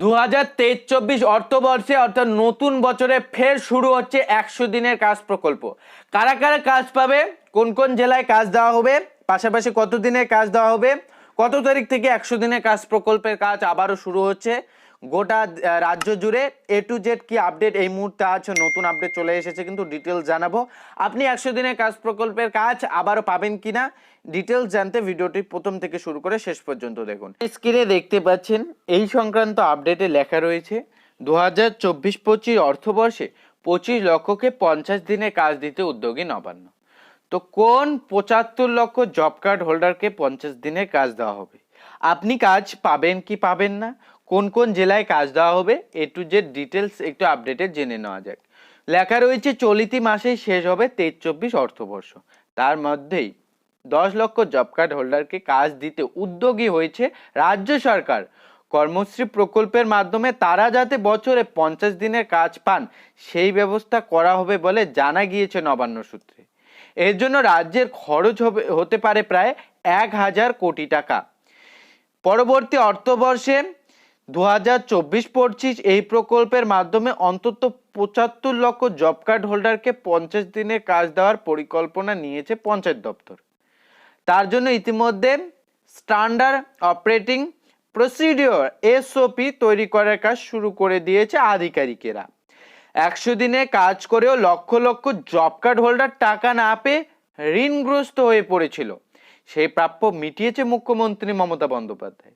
দু হাজার তেইশ চব্বিশ অর্থবর্ষে অর্থাৎ নতুন বছরে ফের শুরু হচ্ছে একশো দিনের কাজ প্রকল্প। কারা কারা কাজ পাবে? কোন কোন জেলায় কাজ দেওয়া হবে? পাশাপাশি কত দিনের কাজ দেওয়া হবে? কত তারিখ থেকে একশো দিনের কাজ প্রকল্পের কাজ আবারও শুরু হচ্ছে? গোটা রাজ্য জুড়ে এ টু জেড কি আপডেট এই মুহূর্তে আছে নতুন আপডেট চলে এসেছে, কিন্তু ডিটেলস জানাব। আপনি একশো দিনের কাজ প্রকল্পের কাজ আবারও পাবেন কিনা? ডিটেলস জানতে ভিডিওটি প্রথম থেকে শুরু করে শেষ পর্যন্ত দেখুন। স্ক্রিনে দেখতে পাচ্ছেন, এই সংক্রান্ত আপডেটে লেখা রয়েছে দু হাজার চব্বিশ পঁচিশ অর্থবর্ষে পঁচিশ লক্ষকে পঞ্চাশ দিনে কাজ দিতে উদ্যোগী নবান্ন। তো কোন পঁচাত্তর লক্ষ জব কার্ড হোল্ডারকে পঞ্চাশ দিনের কাজ দেওয়া হবে? আপনি কাজ পাবেন কি পাবেন না? কোন কোন জেলায় কাজ দেওয়া হবে এ টু জেড ডিটেলস একটু আপডেটে জেনে নেওয়া যাক। লেখা রয়েছে, চলিতি মাসেই শেষ হবে তেইশ চব্বিশ অর্থবর্ষ। তার মধ্যেই দশ লক্ষ জব কার্ড হোল্ডারকে কাজ দিতে উদ্যোগী হয়েছে রাজ্য সরকার। কর্মশ্রী প্রকল্পের মাধ্যমে তারা যাতে বছরে পঞ্চাশ দিনের কাজ পান, সেই ব্যবস্থা করা হবে বলে জানা গিয়েছে নবান্ন সূত্রে। এর জন্য রাজ্যের খরচ হবে, হতে পারে প্রায় এক হাজার কোটি টাকা। পরবর্তী অর্থবর্ষে দু হাজার চব্বিশ এই প্রকল্পের মাধ্যমে অন্তত পঁচাত্তর লক্ষ জব কার্ড হোল্ডারকে পঞ্চাশ দিনের কাজ দেওয়ার পরিকল্পনা নিয়েছে পঞ্চায়েত দপ্তর। তার জন্য ইতিমধ্যে স্ট্যান্ডার্ড অপারেটিং প্রসিডিওর এসওপি তৈরি করার কাজ শুরু করে দিয়েছে আধিকারিকেরা। একশো দিনে কাজ করেও lakh lakh job card holder টাকা না পেয়ে ঋণগ্রস্ত হয়ে পড়েছিল। সেই প্রাপ্য মিটিয়েছে মুখ্যমন্ত্রী মমতা বন্দ্যোপাধ্যায়।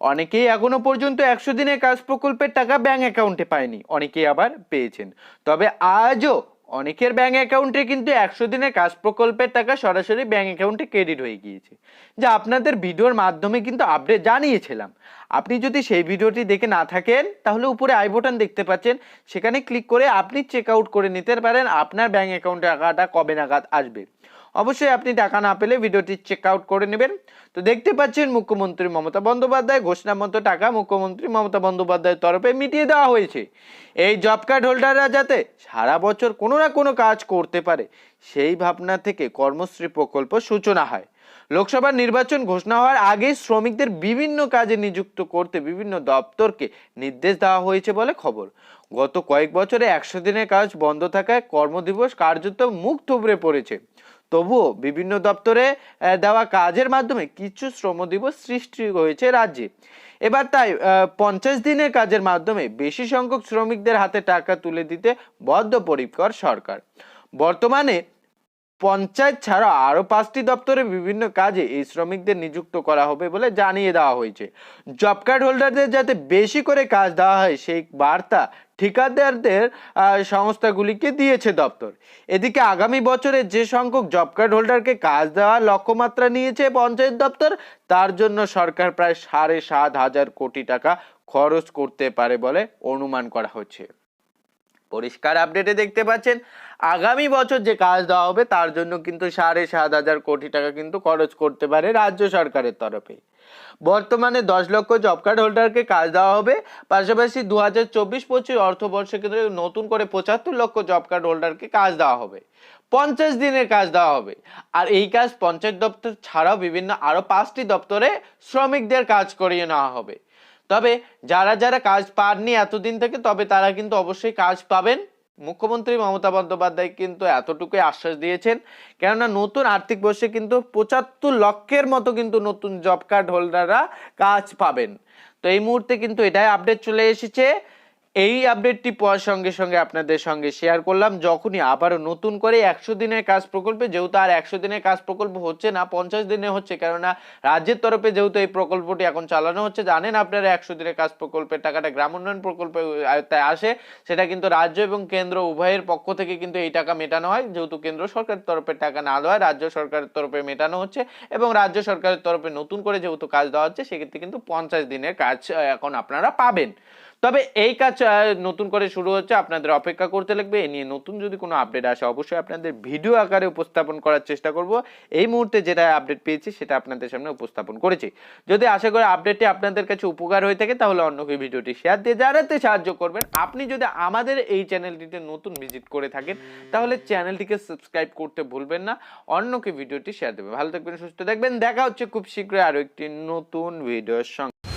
অনেকেই এখনও পর্যন্ত একশো দিনের কাজ প্রকল্পের টাকা ব্যাঙ্ক অ্যাকাউন্টে পায়নি। অনেকেই আবার পেয়েছেন। তবে আজও অনেকের ব্যাঙ্ক অ্যাকাউন্টে কিন্তু একশো দিনের কাজ প্রকল্পের টাকা সরাসরি ব্যাঙ্ক অ্যাকাউন্টে ক্রেডিট হয়ে গিয়েছে। যা আপনাদের ভিডিওর মাধ্যমে কিন্তু আপডেট জানিয়েছিলাম। আপনি যদি সেই ভিডিওটি দেখে না থাকেন, তাহলে উপরে আই বাটন দেখতে পাচ্ছেন। সেখানে ক্লিক করে আপনি চেক আউট করে নিতে পারেন। আপনার ব্যাঙ্ক অ্যাকাউন্টে টাকাটা কবে নাগাদ আসবে। অবশ্যই আপনি টাকা না পেলে ভিডিওটি চেক আউট করে নেবেন। তো দেখতে পাচ্ছেন মুখ্যমন্ত্রী মমতা বন্দ্যোপাধ্যায় ঘোষণা মতো টাকা মুখ্যমন্ত্রী মমতা বন্দ্যোপাধ্যায়ের তরফে মিটিয়ে দেওয়া হয়েছে। এই জব কার্ড হোল্ডাররা যাতে সারা বছর কোনো না কোনো কাজ করতে পারে, সেই ভাবনা থেকে কর্মশ্রী প্রকল্প সূচনা হয়। লোকসভা নির্বাচন ঘোষণা হওয়ার আগেই শ্রমিকদের বিভিন্ন কাজে নিযুক্ত করতে বিভিন্ন দপ্তরকে নির্দেশ দেওয়া হয়েছে বলে খবর। গত কয়েক বছরে একশো দিনের কাজ বন্ধ থাকায় কর্মদিবস কার্যত মুখ থুবড়ে পড়েছে। তবুও বিভিন্ন দপ্তরে দেওয়া কাজের মাধ্যমে কিছু শ্রম দিবস সৃষ্টি হয়েছে রাজ্যে। এবার তাই পঞ্চাশ দিনের কাজের মাধ্যমে বেশি সংখ্যক শ্রমিকদের হাতে টাকা তুলে দিতে বদ্ধপরিকর সরকার। বর্তমানে পঞ্চায়েত ছাড়া আরও পাঁচটি দপ্তরে বিভিন্ন কাজে এই শ্রমিকদের নিযুক্ত করা হবে বলে জানিয়ে দেওয়া হয়েছে। জব কার্ড হোল্ডারদের যাতে বেশি করে কাজ দেওয়া হয়, সেই বার্তা ঠিকাদারদের সংস্থাগুলিকে দিয়েছে দপ্তর। এদিকে আগামী বছরে যে সংখ্যক জব কার্ড হোল্ডারকে কাজ দেওয়ার লক্ষ্যমাত্রা নিয়েছে পঞ্চায়েত দপ্তর, তার জন্য সরকার প্রায় সাড়ে সাত হাজার কোটি টাকা খরচ করতে পারে বলে অনুমান করা হচ্ছে। পরিষ্কার আপডেটে দেখতে পাচ্ছেন। আগামী বছর যে কাজ দেওয়া হবে, তার জন্য কিন্তু সাড়ে সাত হাজার কোটি টাকা কিন্তু খরচ করতে পারে রাজ্য সরকারের তরফে। বর্তমানে দশ লক্ষ জব কার্ড হোল্ডারকে কাজ দেওয়া হবে। পাশাপাশি দু হাজার চব্বিশ পঁচিশ অর্থবর্ষে কিন্তু নতুন করে পঁচাত্তর লক্ষ জব কার্ড হোল্ডারকে কাজ দেওয়া হবে। পঞ্চাশ দিনের কাজ দেওয়া হবে। আর এই কাজ পঞ্চায়েত দপ্তর ছাড়াও বিভিন্ন আরও পাঁচটি দপ্তরে শ্রমিকদের কাজ করিয়ে নেওয়া হবে। তবে যারা যারা কাজ পাননি এতদিন থেকে, তবে তারা কিন্তু অবশ্যই কাজ পাবেন। মুখ্যমন্ত্রী মমতা বন্দ্যোপাধ্যায় কিন্তু এতটুকুই আশ্বাস দিয়েছেন। কেননা নতুন আর্থিক বর্ষে কিন্তু পঁচাত্তর লক্ষের মতো কিন্তু নতুন জব কার্ড হোল্ডাররা কাজ পাবেন। তো এই মুহূর্তে কিন্তু এটাই আপডেট চলে এসেছে। এই আপডেটটি পাওয়ার সঙ্গে সঙ্গে আপনাদের সঙ্গে শেয়ার করলাম। যখনই আবারও নতুন করে একশো দিনের কাজ প্রকল্পে, যেহেতু আর একশো দিনের কাজ প্রকল্প হচ্ছে না, পঞ্চাশ দিনে হচ্ছে, কেননা রাজ্যের তরফে যেহেতু এই প্রকল্পটি এখন চালানো হচ্ছে, জানেন আপনারা একশো দিনের কাজ প্রকল্পের টাকাটা গ্রাম উন্নয়ন প্রকল্পে আয়ত্তায় আসে। সেটা কিন্তু রাজ্য এবং কেন্দ্র উভয়ের পক্ষ থেকে কিন্তু এই টাকা মেটানো হয়। যেহেতু কেন্দ্র সরকারের তরফে টাকা না দেওয়া, রাজ্য সরকারের তরফে মেটানো হচ্ছে এবং রাজ্য সরকারের তরফে নতুন করে যেহেতু কাজ দেওয়া হচ্ছে, সেক্ষেত্রে কিন্তু পঞ্চাশ দিনের কাজ এখন আপনারা পাবেন। তবে এই কাজ নতুন করে শুরু হচ্ছে, আপনাদের অপেক্ষা করতে লাগবে। এ নিয়ে নতুন যদি কোনো আপডেট আসে, অবশ্যই আপনাদের ভিডিও আকারে উপস্থাপন করার চেষ্টা করব। এই মুহূর্তে যেটা আপডেট পেয়েছি, সেটা আপনাদের সামনে উপস্থাপন করেছি। যদি আশা করি আপডেটটি আপনাদের কাছে উপকার হয়ে থাকে, তাহলে অন্যকে ভিডিওটি শেয়ার দিয়ে জানাতে সাহায্য করবেন। আপনি যদি আমাদের এই চ্যানেলটিতে নতুন ভিজিট করে থাকেন, তাহলে চ্যানেলটিকে সাবস্ক্রাইব করতে ভুলবেন না। অন্যকে ভিডিওটি শেয়ার দেবেন ভালো থাকবেন, সুস্থ থাকবেন। দেখা হচ্ছে খুব শীঘ্রই আরও একটি নতুন ভিডিওর সঙ্গে।